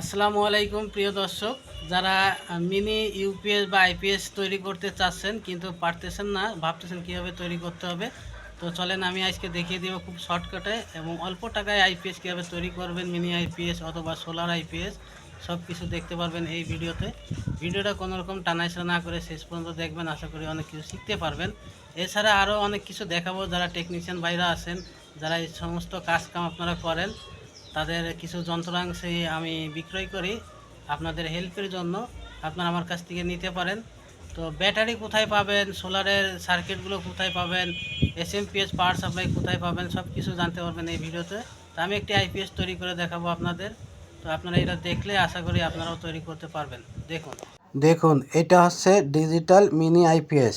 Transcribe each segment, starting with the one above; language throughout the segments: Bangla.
আসসালামু আলাইকুম, প্রিয় দর্শক। যারা মিনি ইউপিএস বা আইপিএস তৈরি করতে চাচ্ছেন কিন্তু পারতেছেন না, ভাবতেছেন কীভাবে তৈরি করতে হবে, তো চলেন আমি আজকে দেখিয়ে দেবো খুব শর্টকাটে এবং অল্প টাকায় আইপিএস কীভাবে তৈরি করবেন, মিনি আইপিএস অথবা সোলার আইপিএস সব কিছু দেখতে পারবেন এই ভিডিওতে। ভিডিওটা কোনো রকম টানাইসা না করে শেষ পর্যন্ত দেখবেন, আশা করি অনেক কিছু শিখতে পারবেন। এছাড়া আরও অনেক কিছু দেখাবো, যারা টেকনিশিয়ান ভাইরা আছেন, যারা এই সমস্ত কাজ কাম আপনারা করেন। তাদের কিছু যন্ত্রাংশে আমি বিক্রয় করি আপনাদের হেল্পের জন্য। আপনারা আমার কাছ থেকে নিতে পারেন। তো ব্যাটারি কোথায় পাবেন? সোলারের সার্কিটগুলো কোথায় পাবেন? এস এসএমপিএস পাওয়ার সাপ্লাই কোথায় পাবেন? সব কিছু জানতে পারবেন এই ভিডিওতে। তো আমি একটি আইপিএস তৈরি করে দেখাবো আপনাদের। তো আপনারা এটা দেখলে আশা করি আপনারাও তৈরি করতে পারবেন। দেখুন। দেখুন, এটা হচ্ছে ডিজিটাল মিনি আইপিএস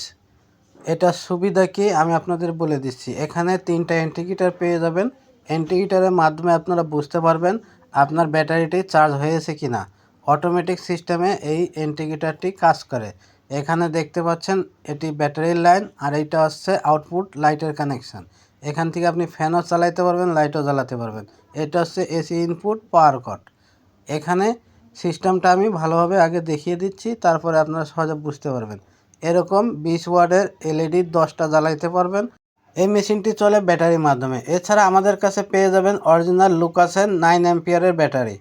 এটার সুবিধা কি? আমি আপনাদের বলে দিচ্ছি। এখানে তিনটা এন্টিকিটার পেয়ে যাবেন। এন্টিকিটারের মাধ্যমে আপনারা বুঝতে পারবেন আপনার ব্যাটারিটি চার্জ হয়েছে কি না অটোমেটিক সিস্টেমে এই এন্টিকিটারটি কাজ করে। এখানে দেখতে পাচ্ছেন, এটি ব্যাটারির লাইন আর এইটা হচ্ছে আউটপুট লাইটের কানেকশান এখান থেকে আপনি ফ্যানও চালাইতে পারবেন লাইটও জ্বালাতে পারবেন। এটা হচ্ছে এসি ইনপুট পাওয়ার কট এখানে সিস্টেমটা আমি ভালোভাবে আগে দেখিয়ে দিচ্ছি, তারপরে আপনারা সহজে বুঝতে পারবেন। এরকম বিশ ওয়ার্ডের এলইডি দশটা জ্বালাইতে পারবেন। এই মেশিনটি চলে ব্যাটারির মাধ্যমে। এছাড়া আমাদের কাছে পেয়ে যাবেন অরিজিনাল লুকাসেন নাইন অ্যাম্পিয়ারের ব্যাটারি।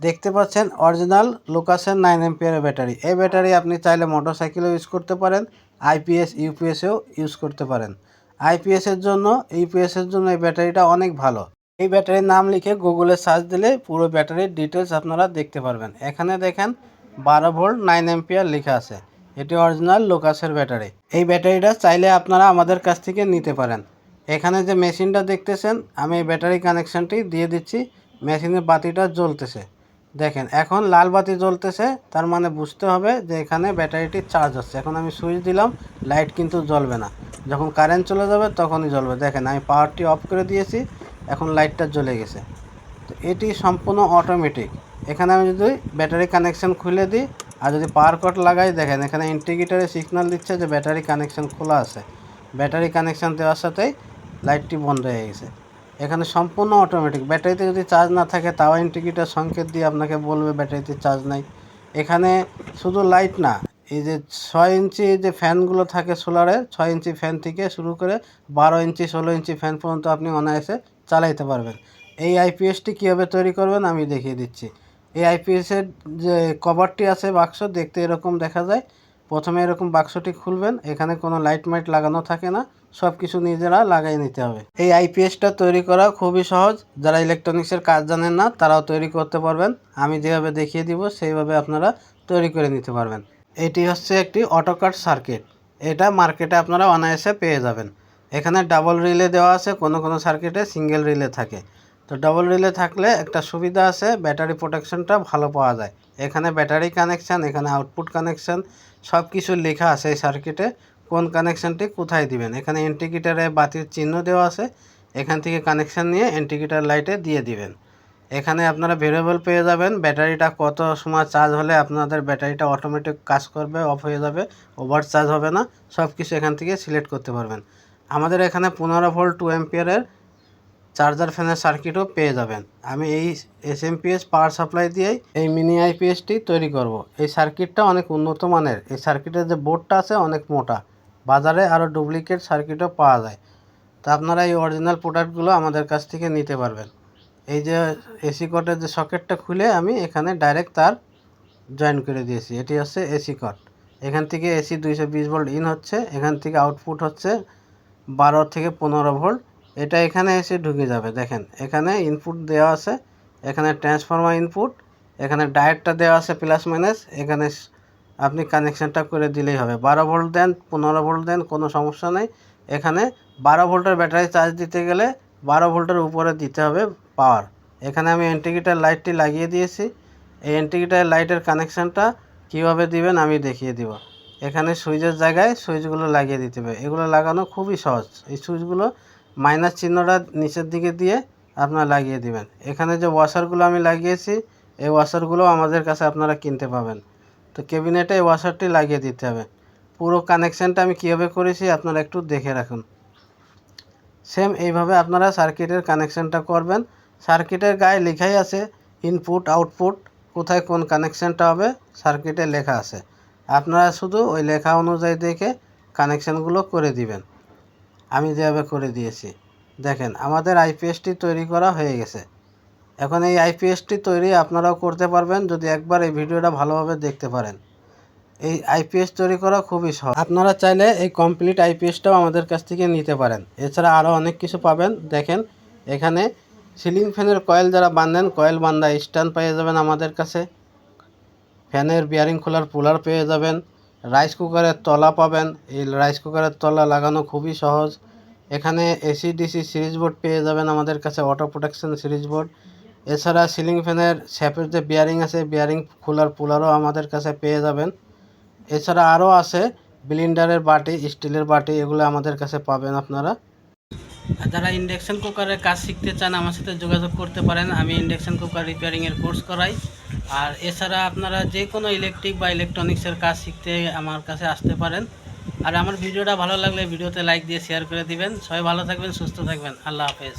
দেখতে পাচ্ছেন অরিজিনাল লুকাসেন নাইন এম্পিয়ারের ব্যাটারি। এই ব্যাটারি আপনি চাইলে মোটরসাইকেলেও ইউজ করতে পারেন, আইপিএস, ইউপিএসেও ইউজ করতে পারেন। আইপিএসের জন্য, ইউপিএসের জন্য এই ব্যাটারিটা অনেক ভালো। এই ব্যাটারির নাম লিখে গুগলে সার্চ দিলে পুরো ব্যাটারির ডিটেলস আপনারা দেখতে পারবেন। এখানে দেখেন, বারো ভোল্ট নাইন এম্পিয়ার লেখা আছে। এটি অরিজিনাল লোকাসের ব্যাটারি এই ব্যাটারিটা চাইলে আপনারা আমাদের কাছ থেকে নিতে পারেন। এখানে যে মেশিনটা দেখতেছেন, আমি এই ব্যাটারি কানেকশনটি দিয়ে দিচ্ছি। মেশিনের বাতিটা জ্বলতেছে। দেখেন, এখন লাল বাতি জ্বলতেছে, তার মানে বুঝতে হবে যে এখানে ব্যাটারিটি চার্জ হচ্ছে। এখন আমি সুইচ দিলাম লাইট কিন্তু জ্বলবে না। যখন কারেন্ট চলে যাবে, তখনই জ্বলবে। দেখেন, আমি পাওয়ারটি অফ করে দিয়েছি, এখন লাইটটা জ্বলে গেছে। তো এটি সম্পূর্ণ অটোমেটিক এখানে আমি যদি ব্যাটারি কানেকশন খুলে দিই আর যদি পাওয়ার কট লাগাই, দেখেন এখানে ইন্ডিকেটারে সিগন্যাল দিচ্ছে যে ব্যাটারি কানেকশান খোলা আছে। ব্যাটারি কানেকশান দেওয়ার সাথেই লাইটটি বন্ধ হয়ে গেছে। এখানে সম্পূর্ণ অটোমেটিক ব্যাটারিতে যদি চার্জ না থাকে, তাও ইন্ডিকেটার সংকেত দিয়ে আপনাকে বলবে ব্যাটারিতে চার্জ নাই। এখানে শুধু লাইট না, এই যে ছয় ইঞ্চি যে ফ্যানগুলো থাকে সোলারের ছয় ইঞ্চি ফ্যান থেকে শুরু করে বারো ইঞ্চি, ষোলো ইঞ্চি ফ্যান পর্যন্ত আপনি অনায়াসে চালাইতে পারবেন। এই আইপিএসটি কীভাবে তৈরি করবেন আমি দেখিয়ে দিচ্ছি। এই আইপিএসের যে কভারটি আছে বাক্স, দেখতে এরকম দেখা যায়। প্রথমে এরকম বাক্সটি খুলবেন, এখানে কোনো লাইট মাইট লাগানো থাকে না সব কিছু নিজেরা লাগাই নিতে হবে। এই আইপিএসটা তৈরি করা খুবই সহজ। যারা ইলেকট্রনিক্সের কাজ জানেন না, তারাও তৈরি করতে পারবেন। আমি যেভাবে দেখিয়ে দিব, সেইভাবে আপনারা তৈরি করে নিতে পারবেন। এটি হচ্ছে একটি অটোকাট সার্কিট এটা মার্কেটে আপনারা অনায়াসে পেয়ে যাবেন। এখানে ডাবল রিলে দেওয়া আছে, কোনো কোনো সার্কিটে সিঙ্গেল রিলে থাকে। তো ডবল রিলে থাকলে একটা সুবিধা আছে ব্যাটারি প্রোটেকশনটা ভালো পাওয়া যায়। এখানে ব্যাটারি কানেকশান এখানে আউটপুট কানেকশান সব কিছু লেখা আছে এই সার্কিটে কোন কানেকশানটি কোথায় দিবেন? এখানে ইন্ডিকেটারে বাতির চিহ্ন দেওয়া আছে। এখান থেকে কানেকশান নিয়ে ইন্ডিকেটার লাইটে দিয়ে দিবেন। এখানে আপনারা ভেরিয়েবল পেয়ে যাবেন। ব্যাটারিটা কত সময় চার্জ হলে আপনাদের ব্যাটারিটা অটোমেটিক কাজ করবে অফ হয়ে যাবে ওভার চার্জ হবে না। সব কিছু এখান থেকে সিলেক্ট করতে পারবেন। আমাদের এখানে পনেরো ভোল্ট টু এম্পিয়ারের চার্জার ফ্যানের সার্কিটও পেয়ে যাবেন। আমি এই এস এমপিএস পাওয়ার সাপ্লাই দিয়েই এই মিনি আইপিএসটি তৈরি করব। এই সার্কিটটা অনেক উন্নত মানের। এই সার্কিটের যে বোর্ডটা আছে অনেক মোটা। বাজারে আরও ডুপ্লিকেট সার্কিটও পাওয়া যায়। তা আপনারা এই অরিজিনাল প্রোডাক্টগুলো আমাদের কাছ থেকে নিতে পারবেন। এই যে এসি কটের যে সকেটটা খুলে আমি এখানে ডাইরেক্ট তার জয়েন করে দিয়েছি। এটি হচ্ছে এসি কট এখান থেকে এসি দুইশো বিশ ভোল্ট ইন হচ্ছে। এখান থেকে আউটপুট হচ্ছে বারো থেকে পনেরো ভোল্ট এটা এখানে এসে ঢুকে যাবে, দেখেন। এখানে ইনপুট দেওয়া আছে, এখানে ট্রান্সফর্মার ইনপুট এখানে ডায়েটটা দেওয়া আছে প্লাস মাইনাস এখানে আপনি কানেকশানটা করে দিলেই হবে। বারো ভোল্ট দেন, পনেরো ভোল্ট দেন, কোনো সমস্যা নেই। এখানে বারো ভোল্টের ব্যাটারি চার্জ দিতে গেলে বারো ভোল্টের উপরে দিতে হবে পাওয়ার এখানে আমি ইন্ডিকেটার লাইটটি লাগিয়ে দিয়েছি। এই ইন্ডিকেটার লাইটের কানেকশানটা কীভাবে দিবেন আমি দেখিয়ে দিব। এখানে সুইচের জায়গায় সুইচগুলো লাগিয়ে দিতে হবে। এগুলো লাগানো খুবই সহজ। এই সুইচগুলো মাইনাস চিহ্নটা নিচের দিকে দিয়ে আপনারা লাগিয়ে দিবেন। এখানে যে ওয়াশারগুলো আমি লাগিয়েছি, এই ওয়াশারগুলো আমাদের কাছে আপনারা কিনতে পাবেন। তো ক্যাবিনেটে এই ওয়াশারটি লাগিয়ে দিতে হবে। পুরো কানেকশানটা আমি কীভাবে করেছি আপনারা একটু দেখে রাখুন। সেম এইভাবে আপনারা সার্কিটের কানেকশানটা করবেন। সার্কিটের গায়ে লেখাই আছে ইনপুট আউটপুট কোথায় কোন কানেকশানটা হবে সার্কিটে লেখা আছে। আপনারা শুধু ওই লেখা অনুযায়ী দেখে কানেকশানগুলো করে দিবেন। আমি যেভাবে করে দিয়েছি। দেখেন, আমাদের আইপিএসটি তৈরি করা হয়ে গেছে। এখন এই আইপিএসটি তৈরি আপনারাও করতে পারবেন যদি একবার এই ভিডিওটা ভালোভাবে দেখতে পারেন। এই আইপিএস তৈরি করা খুবই সহজ। আপনারা চাইলে এই কমপ্লিট আইপিএসটাও আমাদের কাছ থেকে নিতে পারেন। এছাড়া আরও অনেক কিছু পাবেন। দেখেন, এখানে সিলিং ফ্যানের কয়েল যারা বাঁধেন, কয়েল বান্ধা স্ট্যান্ড পেয়ে যাবেন আমাদের কাছে। ফ্যানের বিয়ারিং খোলার পুলার পেয়ে যাবেন। রাইস কুকারের তলা পাবেন। এই রাইস কুকারের তলা লাগানো খুবই সহজ। এখানে এসি ডিসি সিরিজ বোর্ড পেয়ে যাবেন আমাদের কাছে অটো প্রোটেকশন সিরিজ বোর্ড এছাড়া সিলিং ফ্যানের স্যাপের যে বিয়ারিং আছে বিয়ারিং খোলার পুলারও আমাদের কাছে পেয়ে যাবেন। এছাড়া আরও আছে ব্লিন্ডারের বাটি স্টিলের বাটি, এগুলো আমাদের কাছে পাবেন আপনারা। যারা ইন্ডাকশন কুকারের কাজ শিখতে চান, আমার সাথে যোগাযোগ করতে পারেন। আমি ইন্ডাকশন কুকার রিপেয়ারিংয়ের কোর্স করাই। আর এছাড়া আপনারা যে কোনো ইলেকট্রিক বা ইলেকট্রনিক্সের কাজ শিখতে আমার কাছে আসতে পারেন। আর আমার ভিডিওটা ভালো লাগলে ভিডিওতে লাইক দিয়ে শেয়ার করে দিবেন। সবাই ভালো থাকবেন, সুস্থ থাকবেন। আল্লাহ হাফেজ।